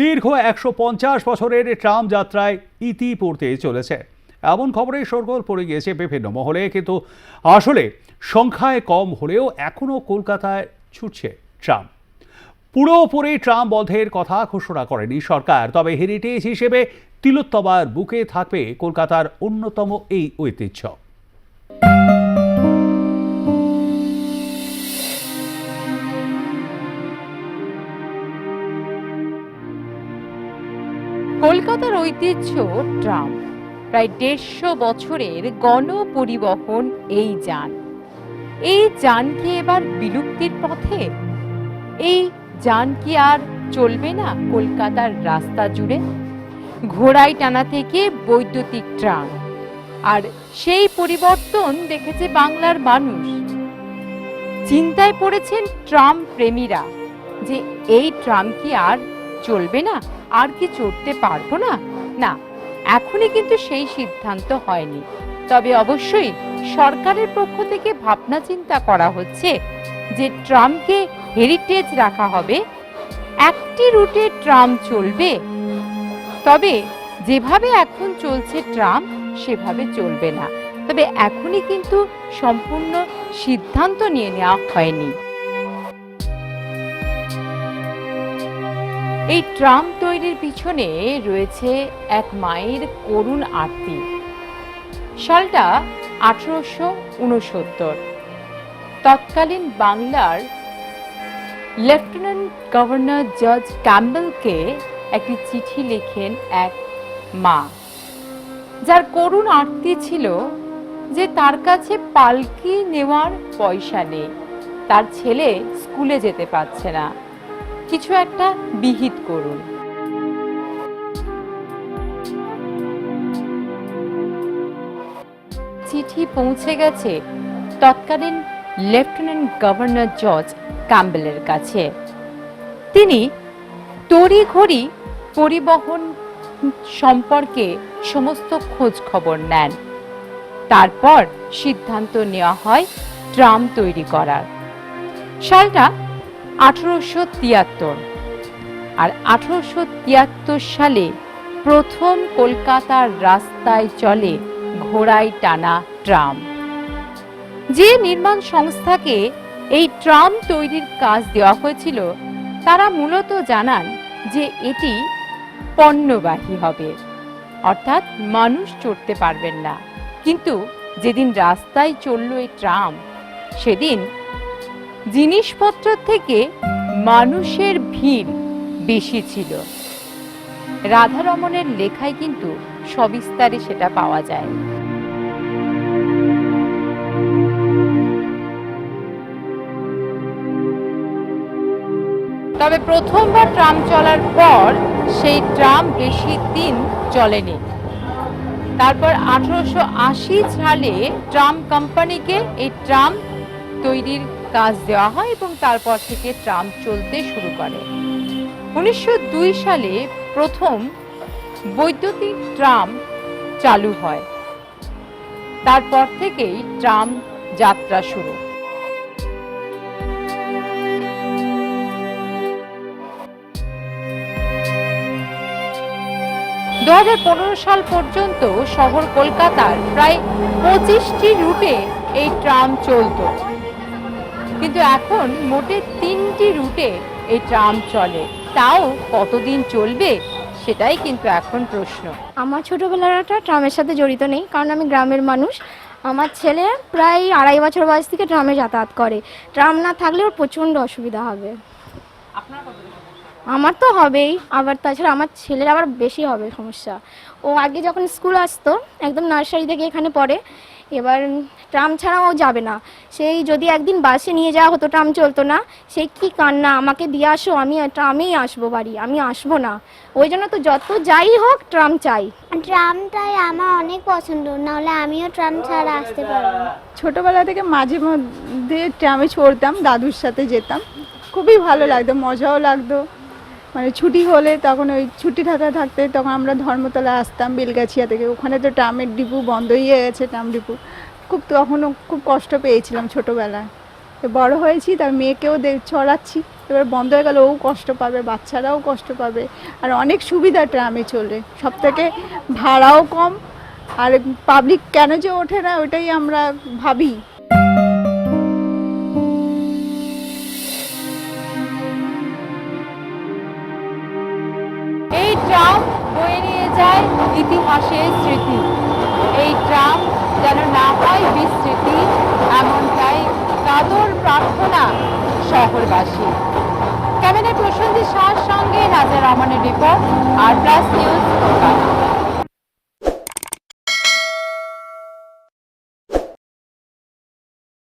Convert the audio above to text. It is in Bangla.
দীর্ঘ একশো পঞ্চাশ বছরের ট্রাম যাত্রায় ইতি পড়তে চলেছে। এমন খবরে সরগোল পড়ে গিয়েছে বিভিন্ন মহলে, কিন্তু আসলে সংখ্যায় কম হলেও এখনও কলকাতায় ছুটছে ট্রাম। পুরোপুরি ট্রাম বন্ধের কথা ঘোষণা করেনি সরকার, তবে হেরিটেজ হিসেবে তিলোত্তমার বুকে থাকবে কলকাতার অন্যতম এই ঐতিহ্য। কলকাতার ঐতিহ্য ট্রাম। প্রায় দেড়শো বছরের গণপরিবহন এই যান। এই যান কি এবার বিলুপ্তির পথে? এই যান কি আর চলবে না কলকাতার রাস্তা জুড়ে? ঘোড়ায় টানা থেকে বৈদ্যুতিক ট্রাম। আর সেই পরিবর্তন দেখেছে বাংলার মানুষ। চিন্তায় পড়েছেন ট্রাম প্রেমীরা যে এই ট্রাম কি আর চলবে না, আর কি চড়তে পারব না? না, এখনই কিন্তু সেই সিদ্ধান্ত হয়নি। তবে অবশ্যই সরকারের পক্ষ থেকে ভাবনা চিন্তা করা হচ্ছে যে ট্রামকে হেরিটেজ রাখা হবে, একটি রুটে ট্রাম চলবে। তবে যেভাবে এখন চলছে ট্রাম, সেভাবে চলবে না। তবে এখনই কিন্তু সম্পূর্ণ সিদ্ধান্ত নিয়ে নেওয়া হয়নি। এই ট্রাম তৈরির পিছনে রয়েছে এক মায়ের করুণ আরতি। সালটা আঠারোশো উনসত্তর তৎকালীন বাংলার লেফটেন্যান্ট গভর্নর জজ ক্যাম্বেলকে একটি চিঠি লেখেন এক মা। যার করুণ আরতি ছিল যে তার কাছে পালকি নেওয়ার পয়সা নেই। তার ছেলে স্কুলে যেতে পারছে না। কিছু একটা বিহিত করুন। চিঠি পৌঁছে গেছে তৎকালীন লেফটেন্যান্ট গভর্নর জর্জ ক্যাম্বেলের কাছে। তিনি তড়িঘড়ি পরিবহন সম্পর্কে সমস্ত খোঁজ খবর নেন। তারপর সিদ্ধান্ত নেওয়া হয় ট্রাম তৈরি করার। সালটা আঠারোশো তিয়াত্তর। আর আঠারোশো তিয়াত্তর সালে প্রথম কলকাতার রাস্তায় চলে ঘোড়ায় টানা ট্রাম। যে নির্মাণ সংস্থাকে এই ট্রাম তৈরির কাজ দেওয়া হয়েছিল, তারা মূলত জানান যে এটি পণ্যবাহী হবে। অর্থাৎ মানুষ চড়তে পারবেন না। কিন্তু যেদিন রাস্তায় চলল এই ট্রাম, সেদিন জিনিসপত্র থেকে মানুষের ভিড় বেশি ছিল। রাধারমণের লেখায় কিন্তু সবিস্তারে সেটা পাওয়া যায়। তবে প্রথমবার ট্রাম চলার পর সেই ট্রাম বেশি দিন চলেনি। তারপর আঠারোশো আশি সালে ট্রাম কোম্পানিকে এই ট্রাম তৈরির কাজ দেওয়া হয় এবং তারপর থেকে ট্রাম চলতে শুরু করে। উনিশশো দুই সালে প্রথম বৈদ্যুতিক ট্রাম চালু হয়। তারপর থেকেই ট্রাম যাত্রা শুরু। দুহাজার পনেরো সাল পর্যন্ত শহর কলকাতার প্রায় পঁচিশটি রুটে এই ট্রাম চলতো। কিন্তু এখন মোটে তিনটি রুটে এই ট্রাম চলে। তাও কতদিন চলবে সেটাই কিন্তু এখন প্রশ্ন। আমার ছোটোবেলাটা ট্রামের সাথে জড়িত নেই কারণ আমি গ্রামের মানুষ। আমার ছেলে প্রায় আড়াই বছর বয়স থেকে ট্রামে যাতায়াত করে। ট্রাম না থাকলে ওর প্রচণ্ড অসুবিধা হবে। আমার তো হবেই আবার তাছাড়া আমার ছেলের আবার বেশি হবে সমস্যা। ও আগে যখন স্কুল আসতো একদম নার্সারি থেকে এখানে পড়ে এবার ট্রাম ছাড়াও যাবে না। সেই যদি একদিন বাসে নিয়ে যাওয়া হতো ট্রাম চলতো না সেই কি কান্না? আমাকে দিয়ে আসো আমি ট্রামেই আসব বাড়ি আমি আসব না। ওই জন্য তো যত যাই হোক ট্রাম চাই। ট্রামটাই আমার অনেক পছন্দ নাহলে আমিও ট্রাম ছাড়া আসতে পারব না। ছোটবেলা থেকে মাঝে মধ্যে ট্রামে চড়তাম দাদুর সাথে যেতাম। খুবই ভালো লাগতো মজাও লাগতো। মানে ছুটি হলে তখন ওই ছুটি থাকা থাকতে তখন আমরা ধর্মতলা আসতাম বেলগাছিয়া থেকে। ওখানে তো ট্রামের ডিপু বন্ধ হয়ে গেছে, ট্রাম ডিপু। খুব তখনও খুব কষ্ট পেয়েছিলাম ছোটোবেলায়। তো বড় হয়েছি, তার মেয়েকেও দে চড়াচ্ছি। এবার বন্ধ হয়ে গেলে ও কষ্ট পাবে, বাচ্চারাও কষ্ট পাবে। আর অনেক সুবিধা ট্রামে চলে। সব থেকে ভাড়াও কম। আর পাবলিক কেন যে ওঠে না, ওটাই আমরা ভাবি। ইতিহাসের স্মৃতি। এই ট্রাম যেন না হয় বিস্মৃতি এমনটাই কাদর প্রার্থনা শহরবাসী। ক্যামেরায় প্রসঞ্জিৎ শাহর সঙ্গে নাজার রহমানের রিপোর্ট, আর প্লাস নিউজ কলকাতা।